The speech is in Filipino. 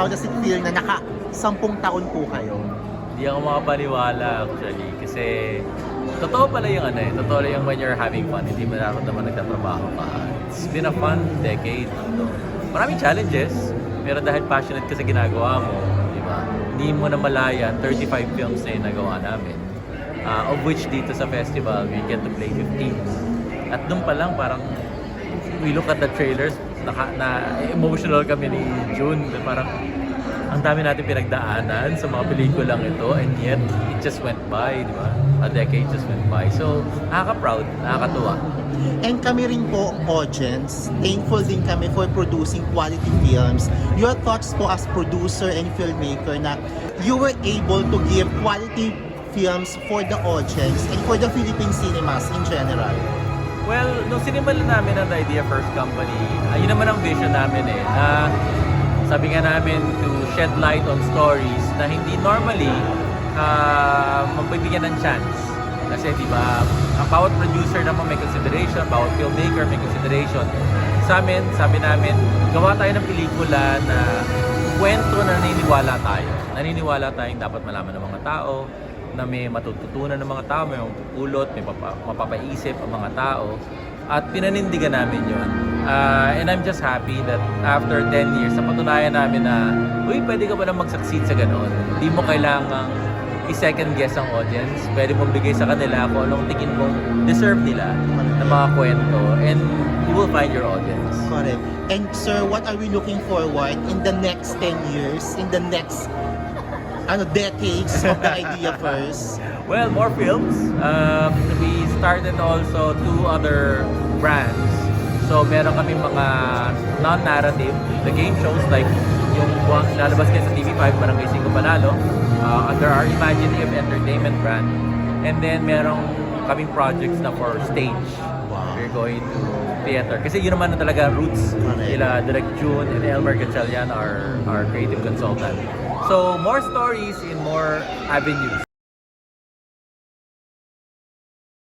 how does it feel na naka sampung taon po kayo? Hindi ako makapaniwala actually kasi totoo pala yung ano eh, totoo lang yung when you're having fun, hindi mo naman nagtatrabaho ka. It's been a fun decade. Maraming challenges, pero dahil passionate ka sa ginagawa mo, di ba? Hindi mo na malaya 35 films na yung nagawa namin. Uh, of which dito sa festival, we get to play 15. At doon pa lang parang we look at the trailers, naka, na emotional kami ni June. Parang ang dami natin pinagdaanan sa mga pelikulang ito and yet it just went by, di ba? A decade just went by. So, nakaka-proud, nakakatuwa. And kami rin po, audience, thankful din kami for producing quality films. Your thoughts po as producer and filmmaker na you were able to give quality films for the audience and for the Philippine cinemas in general. Well, nung sinimulan namin ang Idea First Company, ayun naman ang vision namin eh, na sabi nga namin to shed light on stories na hindi normally uh, magbibigyan ng chance. Kasi di ba, ang bawat producer naman may consideration, bawat filmmaker may consideration. Sa amin, sabi namin, gawa tayo ng pelikula na kwento na naniniwala tayo. Naniniwala tayong dapat malaman ng mga tao, na may matututunan ng mga tao, may mapupulot, may mapa, mapapaisip ang mga tao. At pinanindigan namin yun. Ah, and I'm just happy that after 10 years, napatunayan namin na, uy, pwede ka ba na mag-succeed sa ganon? Hindi mo kailangang i-second guess ang audience. Pwede mong bigay sa kanila kung anong tingin mo deserve nila ng mga kwento. And you will find your audience. Correct. And sir, what are we looking forward in the next 10 years, in the next ano decades of the idea first? Well, more films. Um, we started also two other brands. So, meron kami mga non-narrative, the game shows like yung buwang lalabas kayo sa TV5, Barangay 5 Panalo, uh, under our Imaginative Entertainment brand. And then, merong kaming projects na for stage. We're going to theater. Kasi yun naman na talaga roots nila Direct June and Elmer Gatchalian, our, our creative consultant. So, more stories in more avenues.